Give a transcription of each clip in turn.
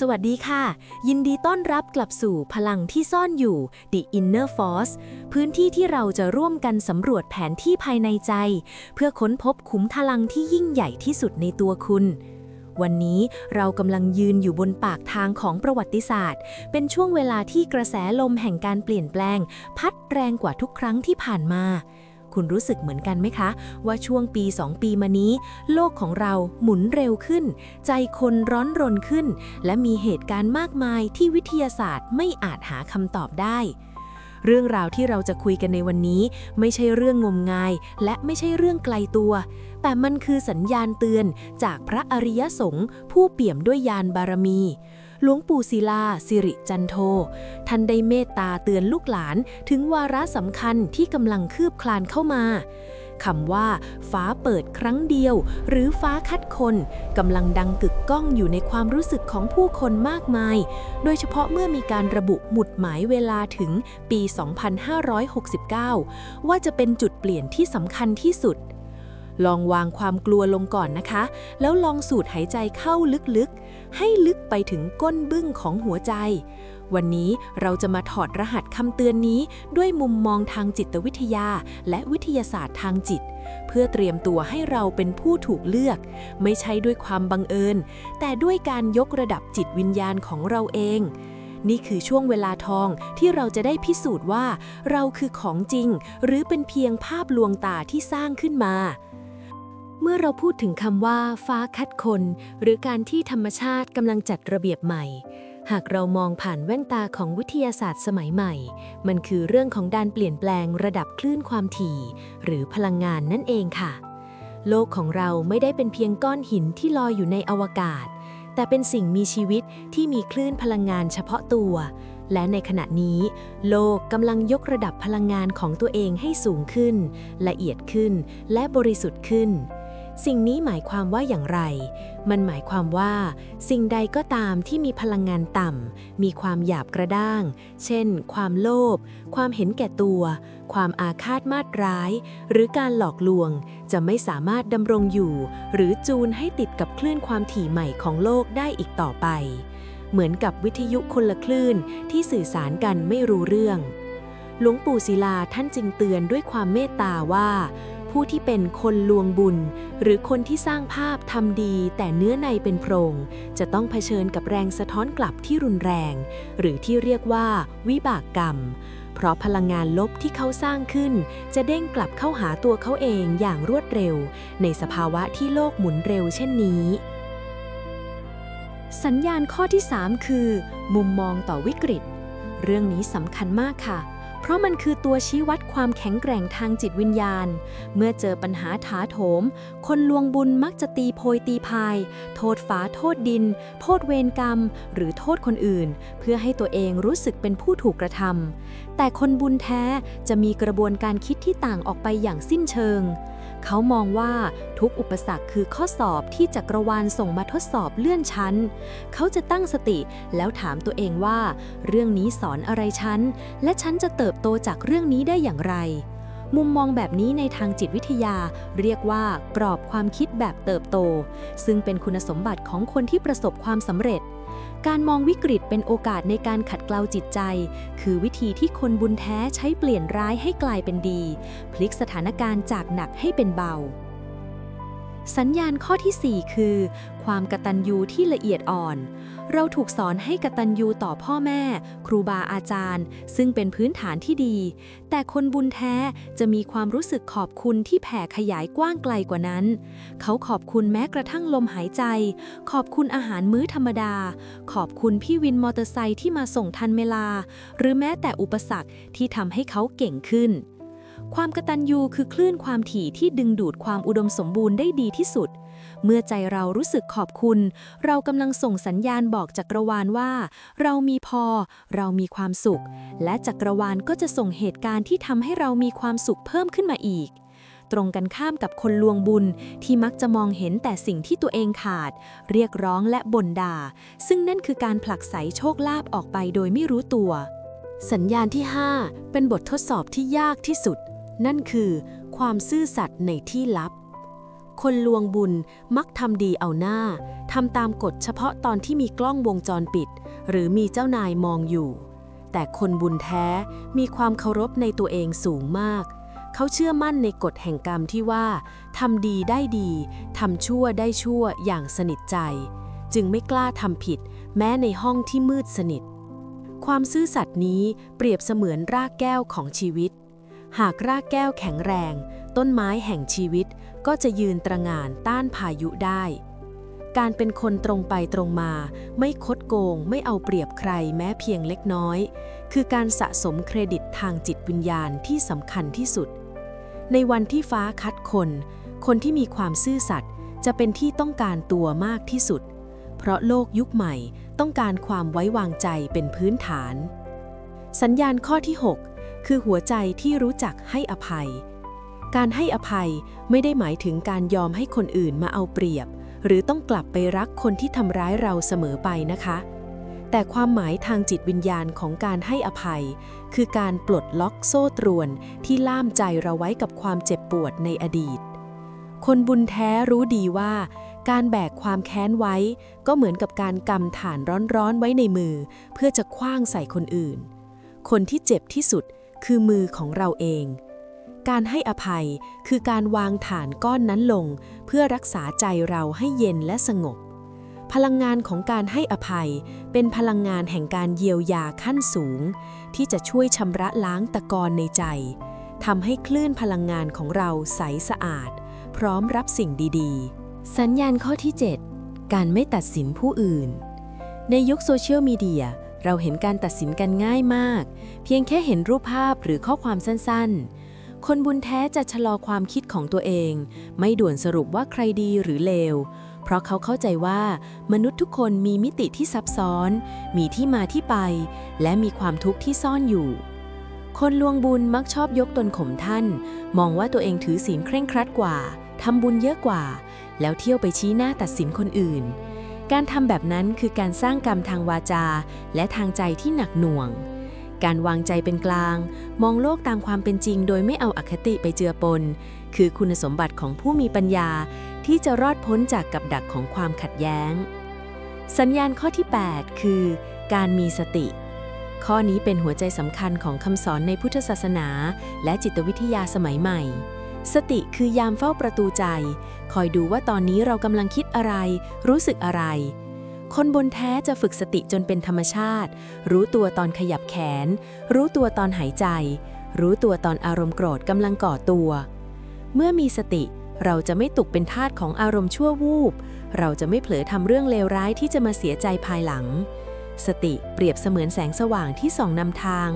สวัสดีค่ะ ยินดีต้อนรับกลับสู่พลังที่ซ่อนอยู่ The Inner Force พื้นที่ที่เราจะร่วมกันสำรวจแผนที่ภายในใจ เพื่อค้นพบขุมพลังที่ยิ่งใหญ่ที่สุดในตัวคุณ วันนี้เรากำลังยืนอยู่บนปากทางของประวัติศาสตร์ เป็นช่วงเวลาที่กระแสลมแห่งการเปลี่ยนแปลง พัดแรงกว่าทุกครั้งที่ผ่านมา คุณรู้สึกเหมือนกันไหมคะ ว่าช่วงปี 2 ปีมานี้ โลกของเราหมุนเร็วขึ้น ใจคนร้อนรนขึ้น และมีเหตุการณ์มากมายที่วิทยาศาสตร์ไม่อาจหาคำตอบได้เรื่องราวที่เราจะคุยกันในวันนี้ ไม่ใช่เรื่องงมงาย และไม่ใช่เรื่องไกลตัว แต่มันคือสัญญาณเตือนจากพระอริยสงฆ์ผู้เปี่ยมด้วยญาณบารมี หลวงปู่ศิลาสิริจันโท ท่านได้เมตตาเตือนลูกหลานถึงวาระสำคัญที่กำลังคืบคลานเข้ามาคำว่า ฟ้าเปิดครั้งเดียว หรือฟ้าคัดคนกำลังดังกึกก้องอยู่ในความรู้สึกของผู้คนมากมาย โดยเฉพาะเมื่อมีการระบุหมุดหมายเวลาถึงปี 2569 ว่าจะเป็นจุดเปลี่ยนที่สำคัญที่สุด ลองวางความกลัวลงก่อนนะคะ แล้วลองสูดหายใจเข้าลึกๆ ให้ลึกไปถึงก้นบึ้งของหัวใจ วันนี้เราจะมาถอดรหัสคำเตือนนี้ด้วยมุมมองทางจิตวิทยา และวิทยาศาสตร์ทางจิต เพื่อเตรียมตัวให้เราเป็นผู้ถูกเลือก ไม่ใช่ด้วยความบังเอิญ แต่ด้วยการยกระดับจิตวิญญาณของเราเองนี่คือช่วงเวลาทองที่เราจะได้พิสูจน์ว่า เราคือของจริง หรือเป็นเพียงภาพลวงตาที่สร้างขึ้นมา เมื่อเราพูดถึงคำว่า ฟ้าคัดคน หรือการที่ธรรมชาติกำลังจัดระเบียบใหม่ หากเรามองผ่านแว่นตาของวิทยาศาสตร์สมัยใหม่ มันคือเรื่องของการเปลี่ยนแปลงระดับคลื่นความถี่ หรือพลังงานนั่นเองค่ะ โลกของเราไม่ได้เป็นเพียงก้อนหินที่ลอยอยู่ในอวกาศ แต่เป็นสิ่งมีชีวิตที่มีคลื่นพลังงานเฉพาะตัว และในขณะนี้ โลกกำลังยกระดับพลังงานของตัวเองให้สูงขึ้น ละเอียดขึ้น และบริสุทธิ์ขึ้น สิ่งนี้หมายความว่าอย่างไร มันหมายความว่า สิ่งใดก็ตามที่มีพลังงานต่ำ มีความหยาบกระด้าง เช่น ความโลภ ความเห็นแก่ตัว ความอาฆาตมาตร้าย หรือการหลอกลวง จะไม่สามารถดำรงอยู่ หรือจูนให้ติดกับคลื่นความถี่ใหม่ของโลกได้อีกต่อไป เหมือนกับวิทยุคนละคลื่นที่สื่อสารกันไม่รู้เรื่อง หลวงปู่ศิลาท่านจึงเตือนด้วยความเมตตาว่า ผู้ที่เป็นคนลวงบุญ หรือคนที่สร้างภาพทำดี แต่เนื้อในเป็นโพรง จะต้องเผชิญกับแรงสะท้อนกลับที่รุนแรง หรือที่เรียกว่า วิบากกรรม เพราะพลังงานลบที่เขาสร้างขึ้น จะเด้งกลับเข้าหาตัวเขาเองอย่างรวดเร็ว ในสภาวะที่โลกหมุนเร็วเช่นนี้สัญญาณข้อที่ 3 คือ มุมมองต่อวิกฤต เรื่องนี้สำคัญมากค่ะ เพราะมันคือตัวชี้วัดความแข็งแกร่งทางจิตวิญญาณ เมื่อเจอปัญหาถาโถม คนลวงบุญมักจะตีโพยตีพาย โทษฝาโทษดิน โทษเวรกรรม หรือโทษคนอื่น เพื่อให้ตัวเองรู้สึกเป็นผู้ถูกกระทำแต่คนบุญแท้จะมีกระบวนการคิดที่ต่างออกไปอย่างสิ้นเชิง เขามองว่าทุกอุปสรรคคือข้อสอบที่จักรวาลส่งมาทดสอบเลื่อนชั้น เขาจะตั้งสติแล้วถามตัวเองว่า เรื่องนี้สอนอะไรฉัน และฉันจะเติบโตจากเรื่องนี้ได้อย่างไร มุมมองแบบนี้ในทางจิตวิทยา เรียกว่ากรอบความคิดแบบเติบโต ซึ่งเป็นคุณสมบัติของคนที่ประสบความสำเร็จ การมองวิกฤตเป็นโอกาสในการขัดเกลาจิตใจ คือวิธีที่คนบุญแท้ใช้เปลี่ยนร้ายให้กลายเป็นดี พลิกสถานการณ์จากหนักให้เป็นเบา สัญญาณข้อที่ 4 คือ ความกตัญญูที่ละเอียดอ่อนเราถูกสอนให้กตัญญูต่อพ่อแม่ ครูบาอาจารย์ ซึ่งเป็นพื้นฐานที่ดี แต่คนบุญแท้จะมีความรู้สึกขอบคุณที่แผ่ขยายกว้างไกลกว่านั้น เขาขอบคุณแม้กระทั่งลมหายใจ ขอบคุณอาหารมื้อธรรมดา ขอบคุณพี่วินมอเตอร์ไซค์ที่มาส่งทันเวลา หรือแม้แต่อุปสรรคที่ทำให้เขาเก่งขึ้นความกตัญญูคือคลื่นความถี่ที่ดึงดูดความอุดมสมบูรณ์ได้ดีที่สุด เมื่อใจเรารู้สึกขอบคุณ เรากำลังส่งสัญญาณบอกจักรวาลว่า เรามีพอ เรามีความสุข และจักรวาลก็จะส่งเหตุการณ์ที่ทำให้เรามีความสุขเพิ่มขึ้นมาอีก ตรงกันข้ามกับคนลวงบุญที่มักจะมองเห็นแต่สิ่งที่ตัวเองขาด เรียกร้องและบ่นด่า ซึ่งนั่นคือการผลักไสโชคลาภออกไปโดยไม่รู้ตัว สัญญาณที่ 5 เป็นบททดสอบที่ยากที่สุด นั่นคือ ความซื่อสัตย์ในที่ลับ คนลวงบุญมักทำดีเอาหน้าทำตามกฎเฉพาะตอนที่มีกล้องวงจรปิด หรือมีเจ้านายมองอยู่ แต่คนบุญแท้มีความเคารพในตัวเองสูงมาก เขาเชื่อมั่นในกฎแห่งกรรมที่ว่าทำดีได้ดีทำชั่วได้ชั่วอย่างสนิทใจ จึงไม่กล้าทำผิด แม้ในห้องที่มืดสนิท ความซื่อสัตย์นี้เปรียบเสมือนรากแก้วของชีวิต หากรากแก้วแข็งแรง ต้นไม้แห่งชีวิต ก็จะยืนตระงานต้านพายุได้ การเป็นคนตรงไปตรงมา ไม่คดโกง ไม่เอาเปรียบใครแม้เพียงเล็กน้อย คือการสะสมเครดิตทางจิตวิญญาณที่สำคัญที่สุด ในวันที่ฟ้าคัดคน คนที่มีความซื่อสัตย์จะเป็นที่ต้องการตัวมากที่สุด เพราะโลกยุคใหม่ต้องการความไว้วางใจเป็นพื้นฐาน สัญญาณข้อที่ 6 คือหัวใจที่รู้จักให้อภัย การให้อภัยไม่ได้หมายถึงการยอมให้คนอื่นมาเอาเปรียบ หรือต้องกลับไปรักคนที่ทำร้ายเราเสมอไปนะคะ แต่ความหมายทางจิตวิญญาณของการให้อภัย คือการปลดล็อกโซ่ตรวนที่ล่ามใจเราไว้กับความเจ็บปวดในอดีต คนบุญแท้รู้ดีว่า การแบกความแค้นไว้ ก็เหมือนกับการกำฐานร้อนๆไว้ในมือ เพื่อจะคว้างใส่คนอื่น คนที่เจ็บที่สุดคือมือของเราเอง การให้อภัยคือการวางฐานก้อนนั้นลง เพื่อรักษาใจเราให้เย็นและสงบ พลังงานของการให้อภัย เป็นพลังงานแห่งการเยียวยาขั้นสูง ที่จะช่วยชำระล้างตะกอนในใจทำให้คลื่นพลังงานของเราใสสะอาด พร้อมรับสิ่งดีๆ สัญญาณข้อที่ 7 การไม่ตัดสินผู้อื่น ในยุคโซเชียลมีเดียเราเห็นการตัดสินกันง่ายมาก เพียงแค่เห็นรูปภาพหรือข้อความสั้นๆ คนบุญแท้จะชะลอความคิดของตัวเอง ไม่ด่วนสรุปว่าใครดีหรือเลว เพราะเขาเข้าใจว่ามนุษย์ทุกคนมีมิติที่ซับซ้อน มีที่มาที่ไป และมีความทุกข์ที่ซ่อนอยู่ คนลวงบุญมักชอบยกตนข่มท่าน มองว่าตัวเองถือศีลเคร่งครัดกว่าทำบุญเยอะกว่า แล้วเที่ยวไปชี้หน้าตัดสินคนอื่น การทำแบบนั้นคือการสร้างกรรมทางวาจา และทางใจที่หนักหน่วง การวางใจเป็นกลาง มองโลกตามความเป็นจริง โดยไม่เอาอคติไปเจือปน คือคุณสมบัติของผู้มีปัญญา ที่จะรอดพ้นจากกับดักของความขัดแย้ง สัญญาณข้อที่ 8 คือ การมีสติ ข้อนี้เป็นหัวใจสำคัญของคำสอนในพุทธศาสนา และจิตวิทยาสมัยใหม่สติคือยามเฝ้าประตูใจ คอยดูว่าตอนนี้เรากำลังคิดอะไร รู้สึกอะไร คนบนแท้จะฝึกสติจนเป็นธรรมชาติ รู้ตัวตอนขยับแขน รู้ตัวตอนหายใจ รู้ตัวตอนอารมณ์โกรธกำลังก่อตัว เมื่อมีสติเราจะไม่ตกเป็นทาสของอารมณ์ชั่ววูบ เราจะไม่เผลอทำเรื่องเลวร้ายที่จะมาเสียใจภายหลัง สติเปรียบเสมือนแสงสว่างที่ส่องนำทาง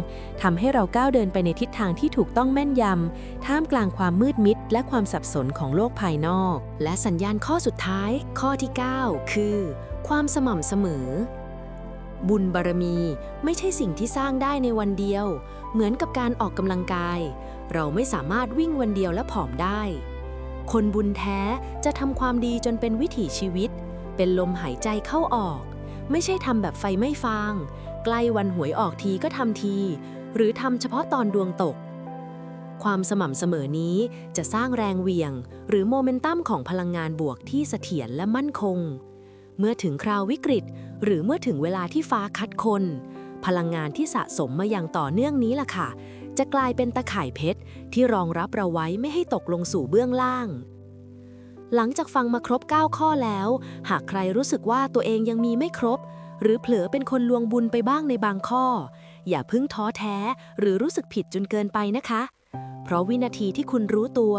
ทำให้เราก้าวเดินไปในทิศทางที่ถูกต้องแม่นยำท่ามกลางความมืดมิด และความสับสนของโลกภายนอก และสัญญาณข้อสุดท้าย ข้อที่ 9 คือ ความสม่ำเสมอ บุญบารมีไม่ใช่สิ่งที่สร้างได้ในวันเดียว เหมือนกับการออกกำลังกาย เราไม่สามารถวิ่งวันเดียวและผอมได้ คนบุญแท้จะทำความดีจนเป็นวิถีชีวิต เป็นลมหายใจเข้าออก ไม่ใช่ทำแบบไฟไม่ฟาง ใกล้วันหวยออกทีก็ทำที หรือทำเฉพาะตอนดวงตกความสม่ำเสมอนี้จะสร้างแรงเหวี่ยง หรือโมเมนตัมของพลังงานบวกที่เสถียรและมั่นคง เมื่อถึงคราววิกฤต หรือเมื่อถึงเวลาที่ฟ้าคัดคน พลังงานที่สะสมมาอย่างต่อเนื่องนี้ล่ะค่ะ จะกลายเป็นตะข่ายเพชร ที่รองรับเราไว้ไม่ให้ตกลงสู่เบื้องล่าง หลังจากฟังมาครบ 9 ข้อแล้ว หากใครรู้สึกว่าตัวเองยังมีไม่ครบ หรือเผลอเป็นคนลวงบุญไปบ้างในบางข้อ อย่าพิ่งท้อแท้ หรือรู้สึกผิดจนเกินไปนะคะเพราะวินาทีที่คุณรู้ตัว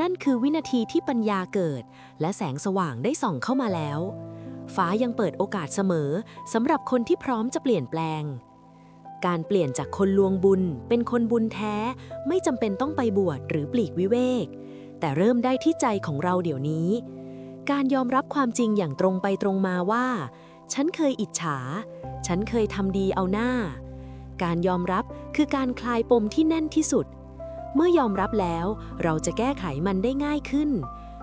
นั่นคือวินาทีที่ปัญญาเกิด และแสงสว่างได้ส่องเข้ามาแล้ว ฟ้ายังเปิดโอกาสเสมอสำหรับคนที่พร้อมจะเปลี่ยนแปลง การเปลี่ยนจากคนลวงบุญ เป็นคนบุญแท้ ไม่จำเป็นต้องไปบวชหรือปลีกวิเวก แต่เริ่มได้ที่ใจของเราเดี๋ยวนี้ การยอมรับความจริงอย่างตรงไปตรงมาว่า ฉันเคยอิจฉา ฉันเคยทำดีเอาหน้า การยอมรับคือการคลายปมที่แน่นที่สุด เมื่อยอมรับแล้วเราจะแก้ไขมันได้ง่ายขึ้น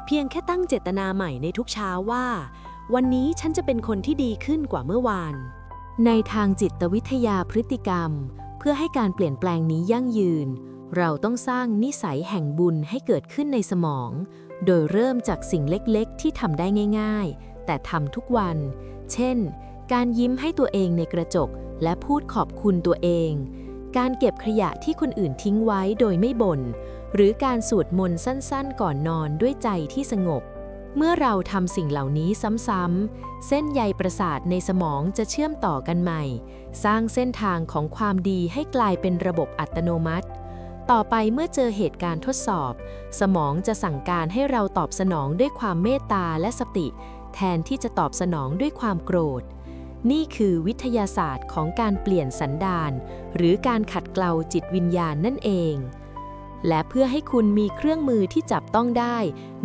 เพียงแค่ตั้งเจตนาใหม่ในทุกเช้าว่า วันนี้ฉันจะเป็นคนที่ดีขึ้นกว่าเมื่อวาน ในทางจิตวิทยาพฤติกรรม เพื่อให้การเปลี่ยนแปลงนี้ยั่งยืน เราต้องสร้างนิสัยแห่งบุญให้เกิดขึ้นในสมอง โดยเริ่มจากสิ่งเล็กๆ ที่ทำได้ง่าย ๆ แต่ทำทุกวัน เช่น การยิ้มให้ตัวเองในกระจก และพูดขอบคุณตัวเอง การเก็บขยะที่คนอื่นทิ้งไว้โดยไม่บน่นหรือการสวดมนต์สั้นๆ ก่อนนอนด้วยใจที่สงบ เมื่อเราทำสิ่งเหล่านี้ซ้ำๆ เส้นใยประสาทในสมองจะเชื่อมต่อกันใหม่ สร้างเส้นทางของความดีให้กลายเป็นระบบอัตโนมัติ ต่อไปเมื่อเจอเหตุการณ์ทดสอบ สมองจะสั่งการให้เราตอบสนองด้วยความเมตตาและสติ แทนที่จะตอบสนองด้วยความโกรธ นี่คือวิทยาศาสตร์ของการเปลี่ยนสันดานหรือการขัดเกลาจิตวิญญาณนั่นเอง และเพื่อให้คุณมีเครื่องมือที่จับต้องได้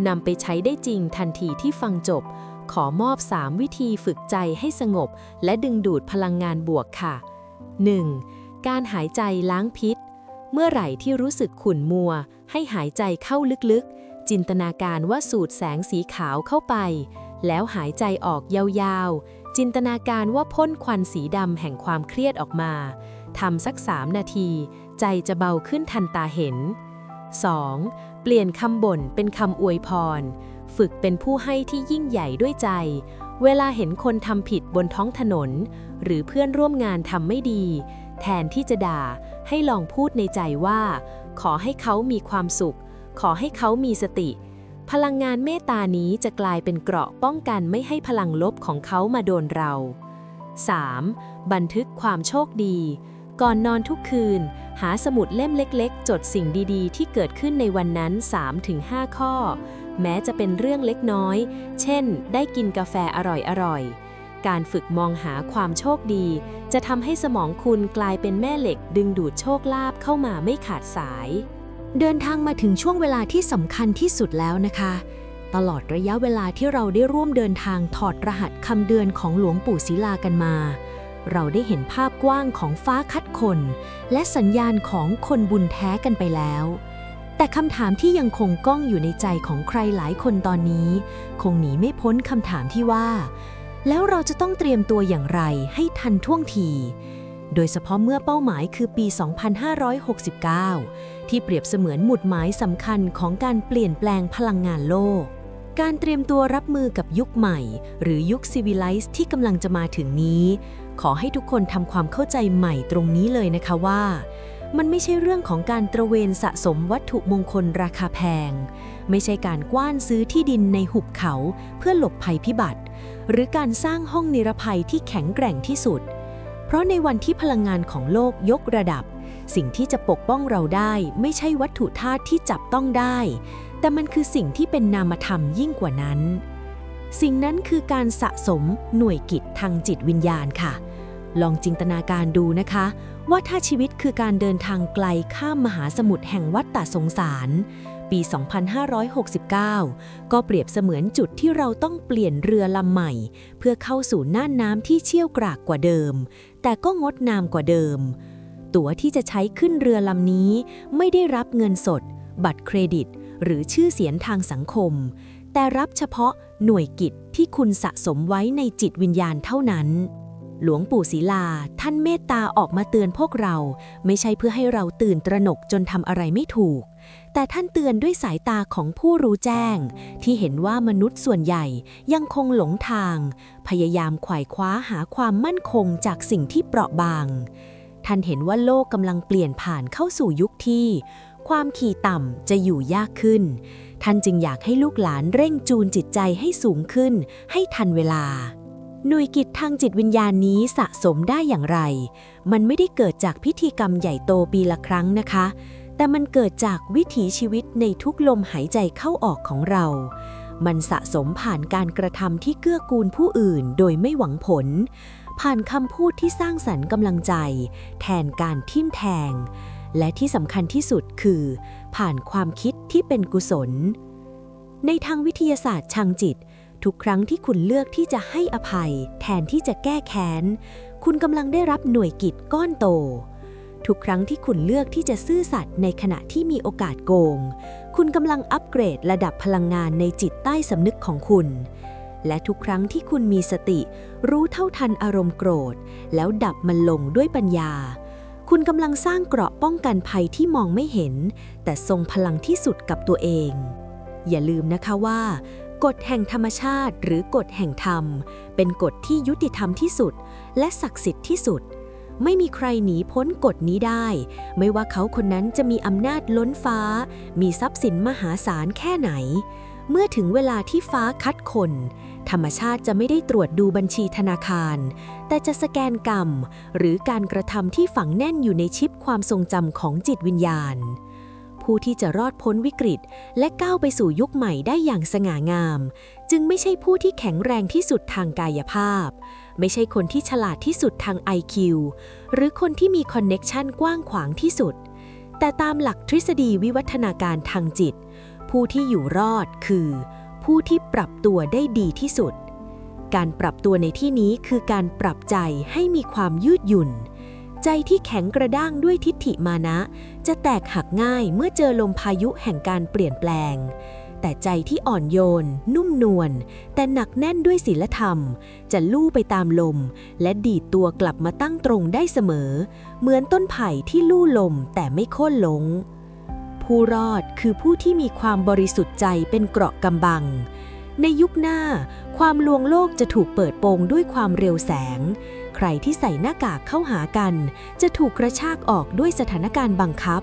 นำไปใช้ได้จริงทันทีที่ฟังจบ ขอมอบ 3 วิธีฝึกใจให้สงบ และดึงดูดพลังงานบวกค่ะ 1. การหายใจล้างพิษ เมื่อไหร่ที่รู้สึกขุ่นมัว ให้หายใจเข้าลึกๆ จินตนาการว่าสูดแสงสีขาวเข้าไป แล้วหายใจออกยาวๆ จินตนาการว่าพ่นควันสีดำแห่งความเครียดออกมาทำสัก 3 นาที ใจจะเบาขึ้นทันตาเห็น 2. เปลี่ยนคำบ่นเป็นคำอวยพร ฝึกเป็นผู้ให้ที่ยิ่งใหญ่ด้วยใจ เวลาเห็นคนทำผิดบนท้องถนน หรือเพื่อนร่วมงานทำไม่ดี แทนที่จะด่า ให้ลองพูดในใจว่า ขอให้เขามีความสุข ขอให้เขามีสติ พลังงานเมตตานี้จะกลายเป็นเกราะป้องกันไม่ให้พลังลบของเขามาโดนเรา 3. บันทึกความโชคดี ก่อนนอนทุกคืน หาสมุดเล่มเล็กๆ จดสิ่งดีๆ ที่เกิดขึ้นในวันนั้น 3-5 ข้อ แม้จะเป็นเรื่องเล็กน้อย เช่น ได้กินกาแฟอร่อยๆ การฝึกมองหาความโชคดี จะทำให้สมองคุณกลายเป็นแม่เหล็กดึงดูดโชคลาภเข้ามาไม่ขาดสาย เดินทางมาถึงช่วงเวลาที่สำคัญที่สุดแล้วนะคะ ตลอดระยะเวลาที่เราได้ร่วมเดินทางถอดรหัสคำเดือนของหลวงปู่ศิลากันมา เราได้เห็นภาพกว้างของฟ้าคัดคน และสัญญาณของคนบุญแท้กันไปแล้ว แต่คำถามที่ยังคงก้องอยู่ในใจของใครหลายคนตอนนี้ คงหนีไม่พ้นคำถามที่ว่า แล้วเราจะต้องเตรียมตัวอย่างไรให้ทันท่วงที โดยเฉพาะเมื่อเป้าหมายคือปี 2569 ที่เปรียบเสมือนหมุดหมายสำคัญของการเปลี่ยนแปลงพลังงานโลกการเตรียมตัวรับมือกับยุคใหม่ หรือยุคซีวิไลซ์ที่กำลังจะมาถึงนี้ ขอให้ทุกคนทำความเข้าใจใหม่ตรงนี้เลยนะคะว่า มันไม่ใช่เรื่องของการตระเวนสะสมวัตถุมงคลราคาแพง ไม่ใช่การกว้านซื้อที่ดินในหุบเขาเพื่อหลบภัยพิบัติ หรือการสร้างห้องนิรภัยที่แข็งแกร่งที่สุด เพราะในวันที่พลังงานของโลกยกระดับ สิ่งที่จะปกป้องเราได้ ไม่ใช่วัตถุธาตุที่จับต้องได้ แต่มันคือสิ่งที่เป็นนามธรรมยิ่งกว่านั้น สิ่งนั้นคือการสะสมหน่วยกิจทางจิตวิญญาณค่ะ ลองจินตนาการดูนะคะ ว่าถ้าชีวิตคือการเดินทางไกลข้ามมหาสมุทรแห่งวัฏฏสงสาร ปี 2569 ก็เปรียบเสมือนจุดที่เราต้องเปลี่ยนเรือลำใหม่ เพื่อเข้าสู่น่านน้ำที่เชี่ยวกรากกว่าเดิม แต่ก็งดงามกว่าเดิม ตั๋วที่จะใช้ขึ้นเรือลำนี้ ไม่ได้รับเงินสด บัตรเครดิต หรือชื่อเสียงทางสังคม แต่รับเฉพาะหน่วยกิจที่คุณสะสมไว้ในจิตวิญญาณเท่านั้น หลวงปู่ศิลาท่านเมตตาออกมาเตือนพวกเรา ไม่ใช่เพื่อให้เราตื่นตระหนกจนทำอะไรไม่ถูก แต่ท่านเตือนด้วยสายตาของผู้รู้แจ้ง ที่เห็นว่ามนุษย์ส่วนใหญ่ยังคงหลงทาง พยายามไขว่คว้าหาความมั่นคงจากสิ่งที่เปราะบาง ท่านเห็นว่าโลกกำลังเปลี่ยนผ่านเข้าสู่ยุคที่ ความขี่ต่ำจะอยู่ยากขึ้น ท่านจึงอยากให้ลูกหลานเร่งจูนจิตใจให้สูงขึ้น ให้ทันเวลา หน่วยกิจทางจิตวิญญาณนี้สะสมได้อย่างไร มันไม่ได้เกิดจากพิธีกรรมใหญ่โตปีละครั้งนะคะ แต่มันเกิดจากวิถีชีวิตในทุกลมหายใจเข้าออกของเรา มันสะสมผ่านการกระทำที่เกื้อกูลผู้อื่นโดยไม่หวังผล ผ่านคำพูดที่สร้างสรรค์กำลังใจ แทนการทิ่มแทง และที่สำคัญที่สุดคือ ผ่านความคิดที่เป็นกุศล ในทางวิทยาศาสตร์ทางจิต ทุกครั้งที่คุณเลือกที่จะให้อภัย แทนที่จะแก้แค้น คุณกำลังได้รับหน่วยกิจก้อนโต ทุกครั้งที่คุณเลือกที่จะซื่อสัตย์ในขณะที่มีโอกาสโกง คุณกำลังอัปเกรดระดับพลังงานในจิตใต้สำนึกของคุณและทุกครั้งที่คุณมีสติ รู้เท่าทันอารมณ์โกรธ แล้วดับมันลงด้วยปัญญา คุณกำลังสร้างเกราะป้องกันภัยที่มองไม่เห็น แต่ทรงพลังที่สุดกับตัวเอง อย่าลืมนะคะว่า กฎแห่งธรรมชาติหรือกฎแห่งธรรม เป็นกฎที่ยุติธรรมที่สุด และศักดิ์สิทธิ์ที่สุด ไม่มีใครหนีพ้นกฎนี้ได้ ไม่ว่าเขาคนนั้นจะมีอำนาจล้นฟ้า มีทรัพย์สินมหาศาลแค่ไหน เมื่อถึงเวลาที่ฟ้าคัดคน ธรรมชาติจะไม่ได้ตรวจดูบัญชีธนาคาร แต่จะสแกนกรรม หรือการกระทำที่ฝังแน่นอยู่ในชิปความทรงจำของจิตวิญญาณ ผู้ที่จะรอดพ้นวิกฤต และก้าวไปสู่ยุคใหม่ได้อย่างสง่างาม จึงไม่ใช่ผู้ที่แข็งแรงที่สุดทางกายภาพ ไม่ใช่คนที่ฉลาดที่สุดทาง IQ หรือคนที่มีคอนเน็กชันกว้างขวางที่สุด แต่ตามหลักทฤษฎีวิวัฒนาการทางจิต ผู้ที่อยู่รอดคือ ผู้ที่ปรับตัวได้ดีที่สุด การปรับตัวในที่นี้คือการปรับใจให้มีความยืดหยุ่น ใจที่แข็งกระด้างด้วยทิฏฐิมานะ จะแตกหักง่ายเมื่อเจอลมพายุแห่งการเปลี่ยนแปลง แต่ใจที่อ่อนโยน นุ่มนวลแต่หนักแน่นด้วยศีลธรรม จะลู่ไปตามลม และดีดตัวกลับมาตั้งตรงได้เสมอ เหมือนต้นไผ่ที่ลู่ลมแต่ไม่โค่นลง ผู้รอดคือผู้ที่มีความบริสุทธิ์ใจเป็นเกราะกำบัง ในยุคหน้า ความลวงโลกจะถูกเปิดโปงด้วยความเร็วแสง ใครที่ใส่หน้ากากเข้าหากัน จะถูกกระชากออกด้วยสถานการณ์บังคับ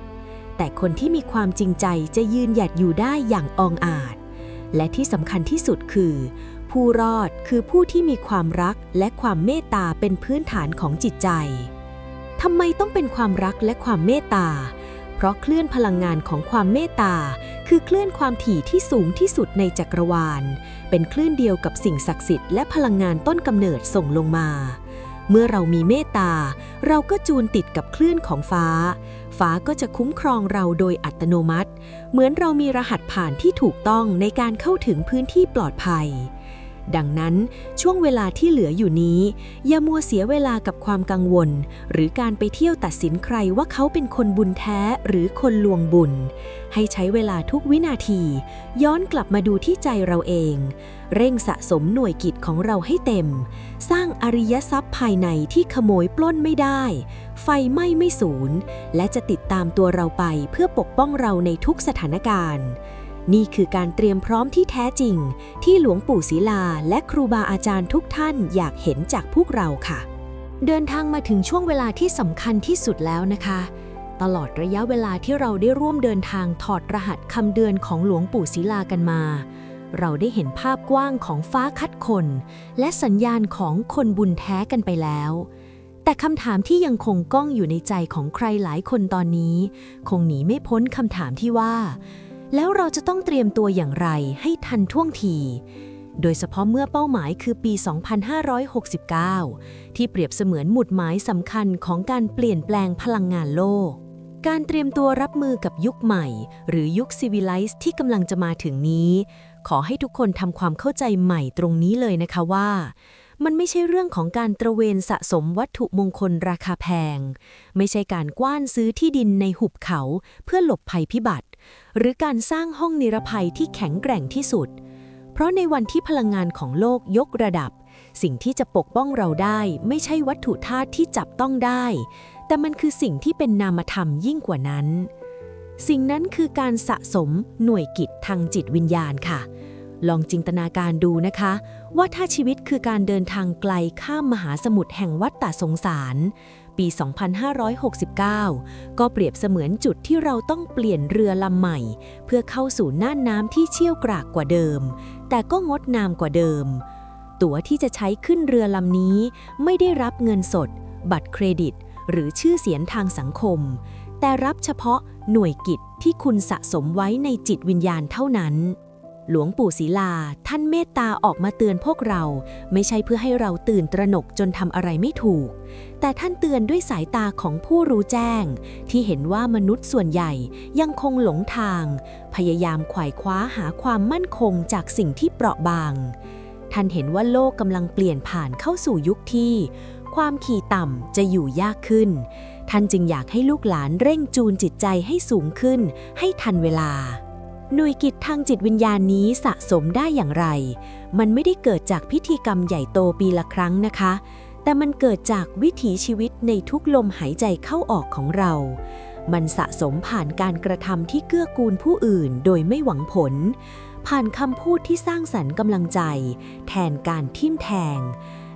แต่คนที่มีความจริงใจจะยืนหยัดอยู่ได้อย่างอองอาจ และที่สำคัญที่สุดคือ ผู้รอดคือผู้ที่มีความรักและความเมตตาเป็นพื้นฐานของจิตใจทำไมต้องเป็นความรักและความเมตตา เพราะคลื่นพลังงานของความเมตตา คือคลื่นความถี่ที่สูงที่สุดในจักรวาล เป็นคลื่นเดียวกับสิ่งศักดิ์สิทธิ์และพลังงานต้นกำเนิดส่งลงมา เมื่อเรามีเมตตา เราก็จูนติดกับคลื่นของฟ้า ฟ้าก็จะคุ้มครองเราโดยอัตโนมัติ เหมือนเรามีรหัสผ่านที่ถูกต้องในการเข้าถึงพื้นที่ปลอดภัย ดังนั้นช่วงเวลาที่เหลืออยู่นี้ อย่ามัวเสียเวลากับความกังวล หรือการไปเที่ยวตัดสินใครว่าเขาเป็นคนบุญแท้หรือคนลวงบุญ ให้ใช้เวลาทุกวินาที ย้อนกลับมาดูที่ใจเราเอง เร่งสะสมหน่วยกิจของเราให้เต็ม สร้างอริยทรัพย์ภายในที่ขโมยปล้นไม่ได้ ไฟไหม้ไม่สูญและจะติดตามตัวเราไปเพื่อปกป้องเราในทุกสถานการณ์ นี่คือการเตรียมพร้อมที่แท้จริง ที่หลวงปู่ศิลาและครูบาอาจารย์ทุกท่านอยากเห็นจากพวกเราค่ะ เดินทางมาถึงช่วงเวลาที่สำคัญที่สุดแล้วนะคะ ตลอดระยะเวลาที่เราได้ร่วมเดินทางถอดรหัสคำเดือนของหลวงปู่ศิลากันมา เราได้เห็นภาพกว้างของฟ้าคัดคน และสัญญาณของคนบุญแท้กันไปแล้วแต่คำถามที่ยังคงก้องอยู่ในใจของใครหลายคนตอนนี้ คงหนีไม่พ้นคำถามที่ว่า แล้วเราจะต้องเตรียมตัวอย่างไรให้ทันท่วงที โดยเฉพาะเมื่อเป้าหมายคือปี 2569 ที่เปรียบเสมือนหมุดหมายสำคัญของการเปลี่ยนแปลงพลังงานโลก การเตรียมตัวรับมือกับยุคใหม่ หรือยุคซีวิไลซ์ที่กำลังจะมาถึงนี้ ขอให้ทุกคนทำความเข้าใจใหม่ตรงนี้เลยนะคะว่ามันไม่ใช่เรื่องของการตระเวนสะสมวัตถุมงคลราคาแพง ไม่ใช่การกว้านซื้อที่ดินในหุบเขาเพื่อหลบภัยพิบัติ หรือการสร้างห้องนิรภัยที่แข็งแกร่งที่สุด เพราะในวันที่พลังงานของโลกยกระดับ สิ่งที่จะปกป้องเราได้ ไม่ใช่วัตถุธาตุที่จับต้องได้ แต่มันคือสิ่งที่เป็นนามธรรมยิ่งกว่านั้น สิ่งนั้นคือการสะสมหน่วยกิจทางจิตวิญญาณค่ะ ลองจินตนาการดูนะคะ ว่าถ้าชีวิตคือการเดินทางไกลข้ามมหาสมุทรแห่งวัฏฏสงสาร ปี 2569 ก็เปรียบเสมือนจุดที่เราต้องเปลี่ยนเรือลำใหม่ เพื่อเข้าสู่น่านน้ำที่เชี่ยวกรากกว่าเดิม แต่ก็งดงามกว่าเดิม ตั๋วที่จะใช้ขึ้นเรือลำนี้ ไม่ได้รับเงินสด บัตรเครดิต หรือชื่อเสียงทางสังคม แต่รับเฉพาะหน่วยกิจที่คุณสะสมไว้ในจิตวิญญาณเท่านั้นหลวงปู่ศิลา ท่านเมตตาออกมาเตือนพวกเรา ไม่ใช่เพื่อให้เราตื่นตระหนกจนทำอะไรไม่ถูก แต่ท่านเตือนด้วยสายตาของผู้รู้แจ้ง ที่เห็นว่ามนุษย์ส่วนใหญ่ยังคงหลงทาง พยายามไขว่คว้าหาความมั่นคงจากสิ่งที่เปราะบาง ท่านเห็นว่าโลกกำลังเปลี่ยนผ่านเข้าสู่ยุคที่ ความขี่ต่ำจะอยู่ยากขึ้น ท่านจึงอยากให้ลูกหลานเร่งจูนจิตใจให้สูงขึ้น ให้ทันเวลาหน่วยกิจทางจิตวิญญาณนี้สะสมได้อย่างไร มันไม่ได้เกิดจากพิธีกรรมใหญ่โตปีละครั้งนะคะ แต่มันเกิดจากวิถีชีวิตในทุกลมหายใจเข้าออกของเรา มันสะสมผ่านการกระทำที่เกื้อกูลผู้อื่นโดยไม่หวังผล ผ่านคำพูดที่สร้างสรรค์กำลังใจ แทนการทิ่มแทง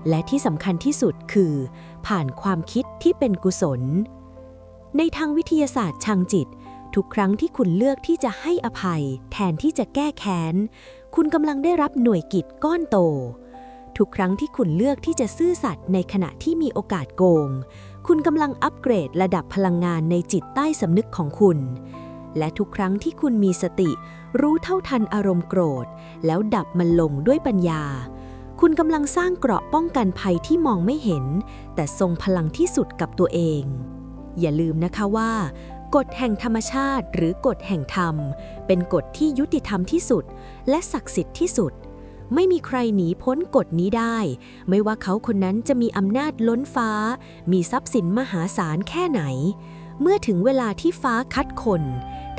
และที่สำคัญที่สุดคือ ผ่านความคิดที่เป็นกุศล ในทางวิทยาศาสตร์ทางจิต ทุกครั้งที่คุณเลือกที่จะให้อภัย แทนที่จะแก้แค้น คุณกำลังได้รับหน่วยกิจก้อนโต ทุกครั้งที่คุณเลือกที่จะซื่อสัตย์ในขณะที่มีโอกาสโกง คุณกำลังอัปเกรดระดับพลังงานในจิตใต้สำนึกของคุณ และทุกครั้งที่คุณมีสติ รู้เท่าทันอารมณ์โกรธ แล้วดับมันลงด้วยปัญญา คุณกำลังสร้างเกราะป้องกันภัยที่มองไม่เห็น แต่ทรงพลังที่สุดกับตัวเอง อย่าลืมนะคะว่ากฎแห่งธรรมชาติหรือกฎแห่งธรรม เป็นกฎที่ยุติธรรมที่สุด และศักดิ์สิทธิ์ที่สุด ไม่มีใครหนีพ้นกฎนี้ได้ ไม่ว่าเขาคนนั้นจะมีอำนาจล้นฟ้า มีทรัพย์สินมหาศาลแค่ไหน เมื่อถึงเวลาที่ฟ้าคัดคน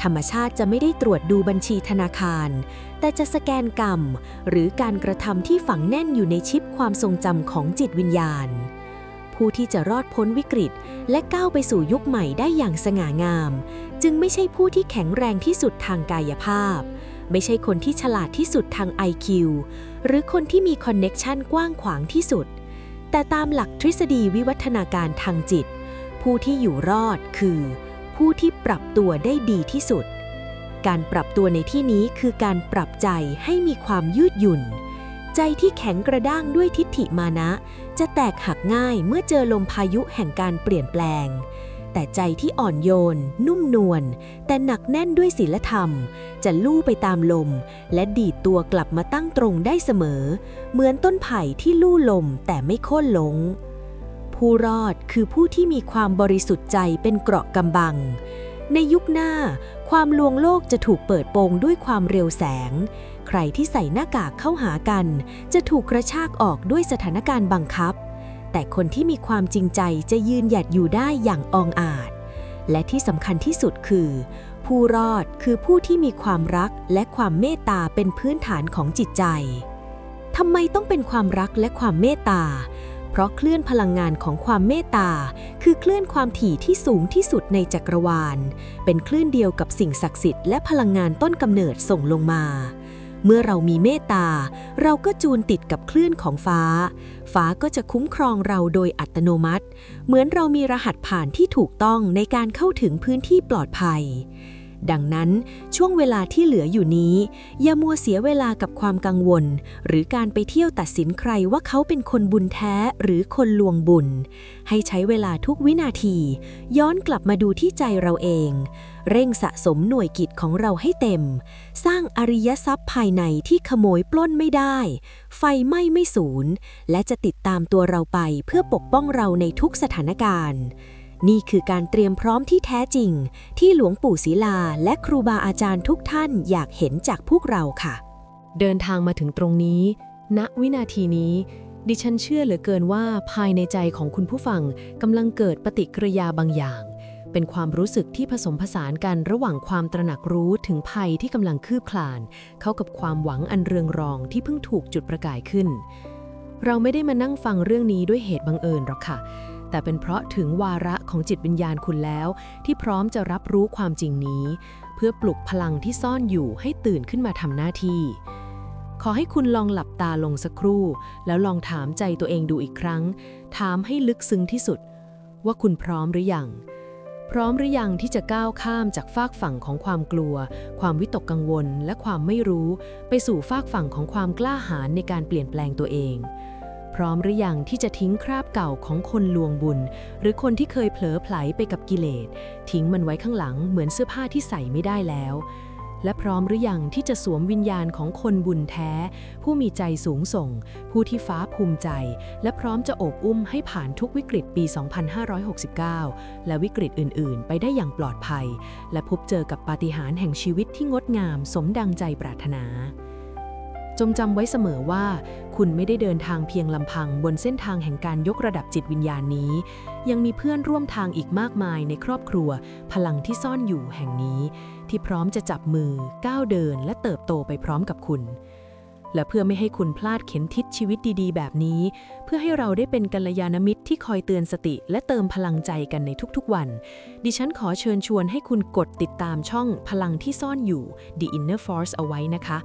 ธรรมชาติจะไม่ได้ตรวจดูบัญชีธนาคาร แต่จะสแกนกรรม หรือการกระทำที่ฝังแน่นอยู่ในชิปความทรงจำของจิตวิญญาณ ผู้ที่จะรอดพ้นวิกฤต และก้าวไปสู่ยุคใหม่ได้อย่างสง่างาม จึงไม่ใช่ผู้ที่แข็งแรงที่สุดทางกายภาพ ไม่ใช่คนที่ฉลาดที่สุดทาง IQ หรือคนที่มีคอนเน็กชันกว้างขวางที่สุด แต่ตามหลักทฤษฎีวิวัฒนาการทางจิต ผู้ที่อยู่รอดคือ ผู้ที่ปรับตัวได้ดีที่สุด การปรับตัวในที่นี้คือการปรับใจให้มีความยืดหยุ่น ใจที่แข็งกระด้างด้วยทิฏฐิมานะ จะแตกหักง่ายเมื่อเจอลมพายุแห่งการเปลี่ยนแปลง แต่ใจที่อ่อนโยน นุ่มนวลแต่หนักแน่นด้วยศีลธรรม จะลู่ไปตามลม และดีดตัวกลับมาตั้งตรงได้เสมอ เหมือนต้นไผ่ที่ลู่ลมแต่ไม่โค่นลง ผู้รอดคือผู้ที่มีความบริสุทธิ์ใจเป็นเกราะกำบัง ในยุคหน้า ความลวงโลกจะถูกเปิดโปงด้วยความเร็วแสง ใครที่ใส่หน้ากากเข้าหากัน จะถูกกระชากออกด้วยสถานการณ์บังคับ แต่คนที่มีความจริงใจจะยืนหยัดอยู่ได้อย่างองอาจ และที่สำคัญที่สุดคือ ผู้รอดคือผู้ที่มีความรักและความเมตตาเป็นพื้นฐานของจิตใจทำไมต้องเป็นความรักและความเมตตา เพราะคลื่นพลังงานของความเมตตา คือคลื่นความถี่ที่สูงที่สุดในจักรวาล เป็นคลื่นเดียวกับสิ่งศักดิ์สิทธิ์และพลังงานต้นกำเนิดส่งลงมา เมื่อเรามีเมตตา เราก็จูนติดกับคลื่นของฟ้า ฟ้าก็จะคุ้มครองเราโดยอัตโนมัติ เหมือนเรามีรหัสผ่านที่ถูกต้องในการเข้าถึงพื้นที่ปลอดภัย ดังนั้นช่วงเวลาที่เหลืออยู่นี้ อย่ามัวเสียเวลากับความกังวล หรือการไปเที่ยวตัดสินใครว่าเขาเป็นคนบุญแท้หรือคนลวงบุญ ให้ใช้เวลาทุกวินาที ย้อนกลับมาดูที่ใจเราเอง เร่งสะสมหน่วยกิจของเราให้เต็ม สร้างอริยทรัพย์ภายในที่ขโมยปล้นไม่ได้ ไฟไหม้ไม่สูญและจะติดตามตัวเราไปเพื่อปกป้องเราในทุกสถานการณ์ นี่คือการเตรียมพร้อมที่แท้จริง ที่หลวงปู่ศิลาและครูบาอาจารย์ทุกท่านอยากเห็นจากพวกเราค่ะ เดินทางมาถึงตรงนี้ ณวินาทีนี้ ดิฉันเชื่อเหลือเกินว่าภายในใจของคุณผู้ฟังกำลังเกิดปฏิกิริยาบางอย่าง เป็นความรู้สึกที่ผสมผสานกันระหว่างความตระหนักรู้ถึงภัยที่กำลังคืบคลาน เข้ากับความหวังอันเรืองรองที่เพิ่งถูกจุดประกายขึ้น เราไม่ได้มานั่งฟังเรื่องนี้ด้วยเหตุบังเอิญหรอกค่ะ แต่เป็นเพราะถึงวาระของจิตวิญญาณคุณแล้ว ที่พร้อมจะรับรู้ความจริงนี้ เพื่อปลุกพลังที่ซ่อนอยู่ให้ตื่นขึ้นมาทำหน้าที่ ขอให้คุณลองหลับตาลงสักครู่ แล้วลองถามใจตัวเองดูอีกครั้ง ถามให้ลึกซึ้งที่สุด ว่าคุณพร้อมหรือยังพร้อมหรือยังที่จะก้าวข้ามจากฟากฝั่งของความกลัว ความวิตกกังวล และความไม่รู้ ไปสู่ฟากฝั่งของความกล้าหาญในการเปลี่ยนแปลงตัวเอง พร้อมหรือยังที่จะทิ้งคราบเก่าของคนลวงบุญ หรือคนที่เคยเผลอไผลไปกับกิเลส ทิ้งมันไว้ข้างหลังเหมือนเสื้อผ้าที่ใส่ไม่ได้แล้ว และพร้อมหรือยังที่จะสวมวิญญาณของคนบุญแท้ ผู้มีใจสูงส่ง ผู้ที่ฟ้าภูมิใจ และพร้อมจะโอบอุ้มให้ผ่านทุกวิกฤตปี 2569 และวิกฤตอื่น ๆ ไปได้อย่างปลอดภัย และพบเจอกับปาฏิหาริย์แห่งชีวิตที่งดงามสมดังใจปรารถนา จงจำไว้เสมอว่า คุณไม่ได้เดินทางเพียงลำพังบนเส้นทางแห่งการยกระดับจิตวิญญาณนี้ ยังมีเพื่อนร่วมทางอีกมากมายในครอบครัว พลังที่ซ่อนอยู่แห่งนี้ ที่พร้อมจะจับมือ ก้าวเดินและเติบโตไปพร้อมกับคุณ และเพื่อไม่ให้คุณพลาดเข็นทิศชีวิตดีๆ แบบนี้ เพื่อให้เราได้เป็นกัลยาณมิตรที่คอยเตือนสติและเติมพลังใจกันในทุกๆวัน ดิฉันขอเชิญชวนให้คุณกดติดตามช่องพลังที่ซ่อนอยู่ The Inner Force เอาไว้นะคะ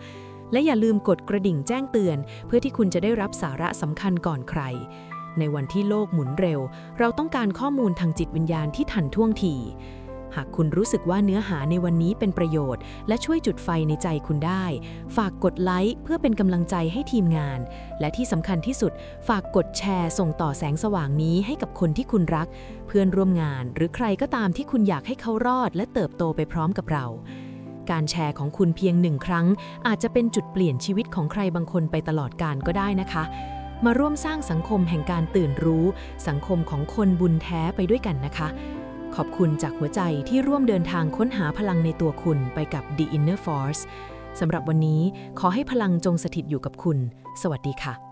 และอย่าลืมกดกระดิ่งแจ้งเตือน เพื่อที่คุณจะได้รับสาระสำคัญก่อนใคร ในวันที่โลกหมุนเร็ว เราต้องการข้อมูลทางจิตวิญญาณที่ทันท่วงที หากคุณรู้สึกว่าเนื้อหาในวันนี้เป็นประโยชน์ และช่วยจุดไฟในใจคุณได้ ฝากกดไลค์เพื่อเป็นกำลังใจให้ทีมงาน และที่สำคัญที่สุด ฝากกดแชร์ ส่งต่อแสงสว่างนี้ให้กับคนที่คุณรัก เพื่อนร่วมงาน หรือใครก็ตามที่คุณอยากให้เขารอด และเติบโตไปพร้อมกับเรา การแชร์ของคุณเพียงหนึ่งครั้ง อาจจะเป็นจุดเปลี่ยนชีวิตของใครบางคนไปตลอดกาลก็ได้นะคะ มาร่วมสร้างสังคมแห่งการตื่นรู้ สังคมของคนบุญแท้ไปด้วยกันนะคะ ขอบคุณจากหัวใจที่ร่วมเดินทางค้นหาพลังในตัวคุณไปกับ The Inner Force สำหรับวันนี้ขอให้พลังจงสถิตอยู่กับคุณ สวัสดีค่ะ